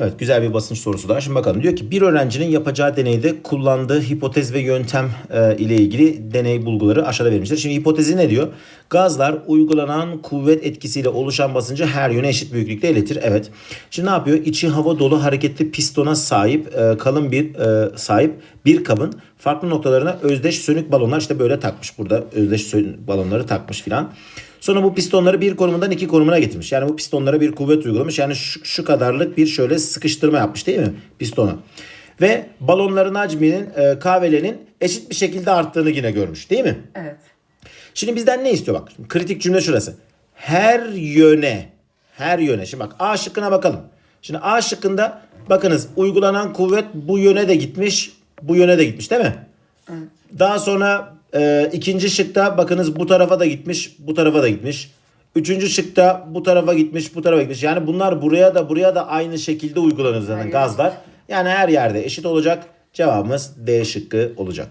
Evet güzel bir basınç sorusu daha. Şimdi bakalım diyor ki bir öğrencinin yapacağı deneyde kullandığı hipotez ve yöntem e, ile ilgili deney bulguları aşağıda verilmiştir. Şimdi hipotezi ne diyor? Gazlar uygulanan kuvvet etkisiyle oluşan basıncı her yöne eşit büyüklükte iletir. Evet. Şimdi ne yapıyor? İçi hava dolu hareketli pistona sahip e, kalın bir e, sahip bir kabın farklı noktalarına özdeş sönük balonlar işte böyle takmış. Burada özdeş sönük balonları takmış filan. Sonra bu pistonları bir konumundan iki konumuna getirmiş. Yani bu pistonlara bir kuvvet uygulamış. Yani şu, şu kadarlık bir şöyle sıkıştırma yapmış değil mi pistona? Ve balonların hacminin e, kahvelerin eşit bir şekilde arttığını yine görmüş değil mi? Evet. Şimdi bizden ne istiyor bak. Şimdi kritik cümle şurası. Her yöne, her yöne. Şimdi bak A şıkkına bakalım. Şimdi A şıkkında bakınız uygulanan kuvvet bu yöne de gitmiş, bu yöne de gitmiş değil mi? Daha sonra e, ikinci şıkta bakınız bu tarafa da gitmiş, bu tarafa da gitmiş. Üçüncü şıkta bu tarafa gitmiş, bu tarafa gitmiş. Yani bunlar buraya da buraya da aynı şekilde uygulanır zaten Hayır. gazlar. Yani her yerde eşit olacak. Cevabımız D şıkkı olacak.